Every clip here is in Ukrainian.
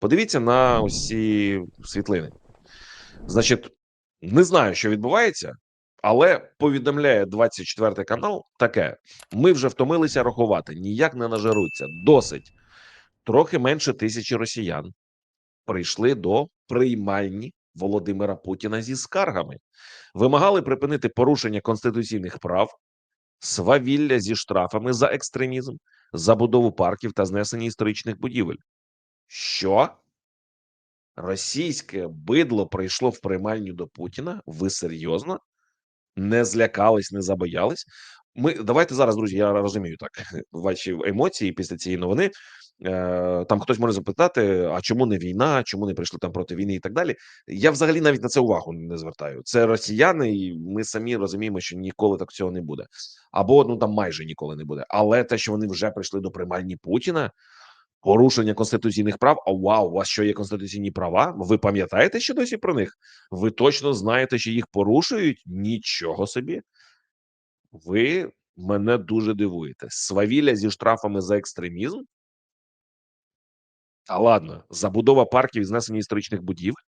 Подивіться на ці світлини. Значить, не знаю, що відбувається, але повідомляє 24 канал таке: ми вже втомилися рахувати, ніяк не нажаруться. Досить. Трохи менше тисячі росіян прийшли до приймальні Володимира Путіна зі скаргами, вимагали припинити порушення конституційних прав, свавілля зі штрафами за екстремізм, забудову парків та знесення історичних будівель. Що? Російське бидло прийшло в приймальню до Путіна? Ви серйозно? Не злякались, не забоялись? Ми давайте зараз, друзі. Я розумію так ваші емоції після цієї новини. Е, Там хтось може запитати: а чому не війна? Чому не прийшли там проти війни і так далі? Я взагалі навіть на це увагу не звертаю. Це росіяни, і ми самі розуміємо, що ніколи так цього не буде, або ну там майже ніколи не буде. Але те, що вони вже прийшли до приймальні Путіна, порушення конституційних прав. А вау, у вас що є конституційні права? Ви пам'ятаєте ще досі про них? Ви точно знаєте, що їх порушують? Нічого собі. Ви мене дуже дивуєте. Свавілля зі штрафами за екстремізм. А ладно, забудова парків і знесення історичних будівель.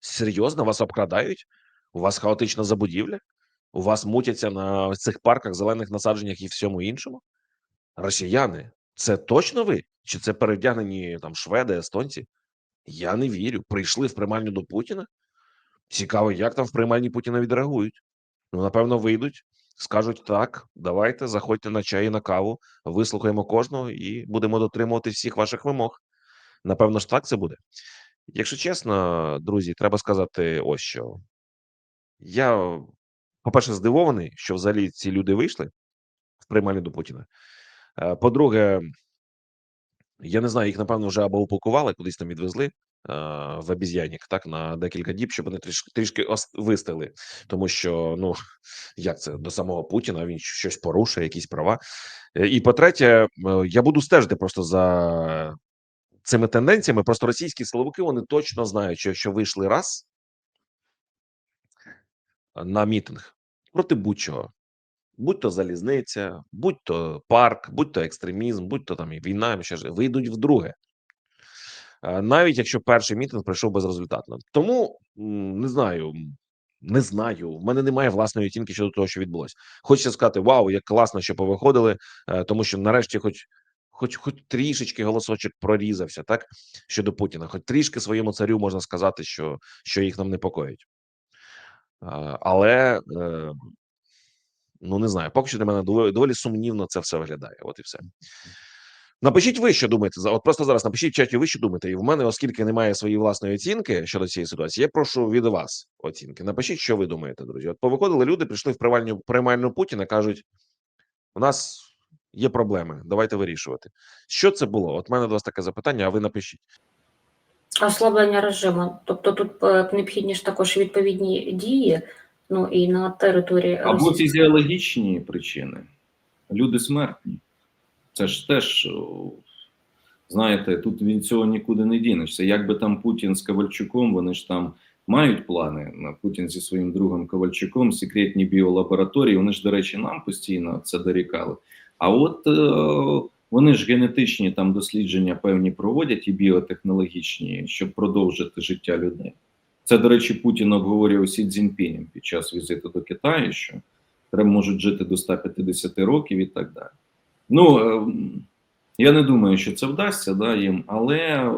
Серйозно, вас обкрадають? У вас хаотична забудівля? У вас мутяться на цих парках, зелених насадженнях і всьому іншому? Росіяни, це точно ви? Чи це перевдягнені там шведи, естонці? Я не вірю. Прийшли в приймальню до Путіна. Цікаво, як там в приймальні Путіна відреагують. Ну, напевно, вийдуть, скажуть так, давайте, заходьте на чай і на каву, вислухаємо кожного і будемо дотримувати всіх ваших вимог. Напевно ж, так це буде. Якщо чесно, друзі, треба сказати ось що. Я, по-перше, здивований, що взагалі ці люди вийшли в приймальню до Путіна. Е, По-друге, я не знаю, їх напевно вже або упакували, кудись там відвезли е, в обіз'янник, так на декілька діб, щоб вони трішки трішки вистили. Тому що ну як це до самого Путіна він щось порушує, якісь права. Е, І по-третє, я буду стежити просто за цими тенденціями. Просто російські силовики вони точно знають, що якщо вийшли раз на мітинг проти будь-чого, будь то залізниця, будь то парк, будь то екстремізм, будь то там і війна, ще ж вийдуть вдруге. Е, Навіть якщо перший мітинг пройшов безрезультатно. Тому не знаю, не знаю. В мене немає власної оцінки щодо того, що відбулося. Хочеться сказати: Вау, як класно, що повиходили, е, тому що нарешті, хоч. Хоч, хоч трішечки голосочок прорізався, так щодо Путіна, хоч трішки своєму царю можна сказати, що, що їх нам непокоїть. Е, Але ну не знаю, поки що для мене доволі, доволі сумнівно це все виглядає. От і все. Напишіть ви, що думаєте. За- От просто зараз напишіть в чаті ви, що думаєте. І в мене, оскільки немає своєї власної оцінки щодо цієї ситуації, я прошу від вас оцінки. Напишіть, що ви думаєте, друзі. От повиходили люди, прийшли в приймальню, приймальну Путіна, кажуть: у нас є проблеми, давайте вирішувати. Що це було? От в мене до вас таке запитання, а ви напишіть. Ослаблення режиму. Тобто тут е, необхідні ж також відповідні дії, ну і на території Або Росії. фізіологічні причини. Люди смертні. Це ж теж, знаєте, тут від цього нікуди не дінешся. Як би там Путін з Ковальчуком, вони ж там мають плани. На Путін зі своїм другом Ковальчуком, секретні біолабораторії. Вони ж, до речі, нам постійно це дорікали. А от е, вони ж генетичні там дослідження певні проводять і біотехнологічні, щоб продовжити життя людей. Це, до речі, Путін обговорював Сі Цзіньпінем під час візиту до Китаю, що треба можуть жити до 150 років і так далі. Ну е, я не думаю, що це вдасться да, їм, але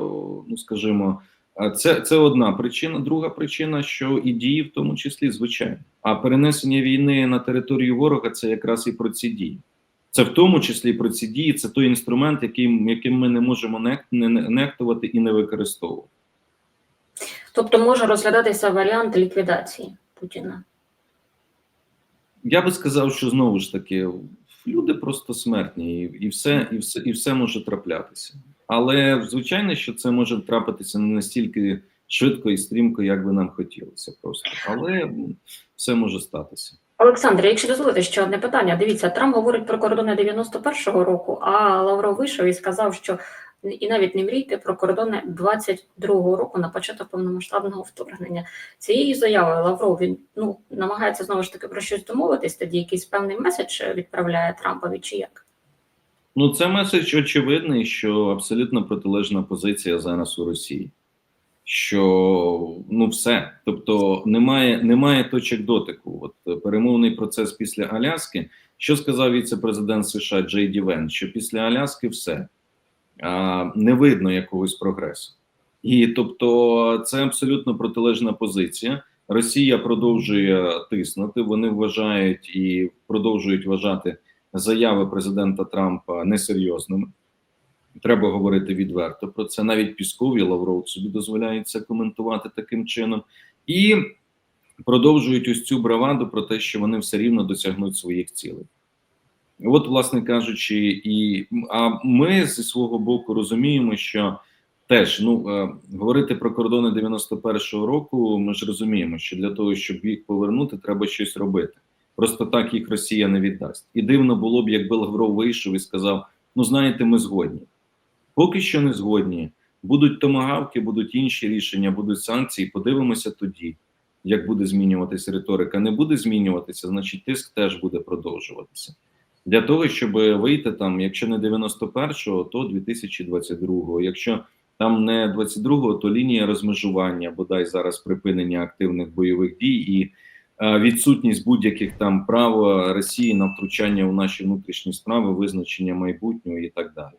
ну скажімо, е, це, це одна причина. Друга причина, що і дії, в тому числі, звичайно. А перенесення війни на територію ворога це якраз і про ці дії. Це в тому числі про ці дії, це той інструмент, яким, яким ми не можемо нехтувати і не використовувати. Тобто може розглядатися варіант ліквідації Путіна. Я би сказав, що знову ж таки люди просто смертні, і, все, і все, і все може траплятися. Але звичайно, що це може трапитися не настільки швидко і стрімко, як би нам хотілося, просто але все може статися. Олександр, якщо дозволите ще одне питання, дивіться, Трамп говорить про кордони 91-го року, а Лавров вийшов і сказав, що і навіть не мрійте про кордони 22-го року на початок повномасштабного вторгнення. Цією заявою Лавров він ну намагається знову ж таки про щось домовитись, тоді якийсь певний меседж відправляє Трампові чи як? Ну, це меседж очевидний, що абсолютно протилежна позиція зараз у Росії. Що ну все, тобто немає, немає точок дотику. От е, перемовний процес після Аляски. Що сказав віце-президент США Джей Ді Вен, що після Аляски все не видно якогось прогресу. І тобто це абсолютно протилежна позиція. Росія продовжує тиснути. Вони вважають і продовжують вважати заяви президента Трампа несерйозними. Треба говорити відверто про це. Навіть Пісков і Лавров собі дозволяють це коментувати таким чином, і продовжують ось цю браваду про те, що вони все рівно досягнуть своїх цілей. От, власне кажучи, і а ми зі свого боку розуміємо, що теж ну е, говорити про кордони 91-го року. Ми ж розуміємо, що для того, щоб їх повернути, треба щось робити. Просто так їх Росія не віддасть. І дивно було б, якби Лавров вийшов і сказав: Ну, знаєте, ми згодні. Поки що не згодні. Будуть томагавки, будуть інші рішення, будуть санкції. Подивимося тоді, як буде змінюватися риторика. Не буде змінюватися, значить тиск теж буде продовжуватися. Для того, щоб вийти там, якщо не 91-го, то 2022-го. Якщо там не 22-го, то лінія розмежування, бодай зараз припинення активних бойових дій і е, відсутність будь-яких там прав Росії на втручання у наші внутрішні справи, визначення майбутнього і так далі.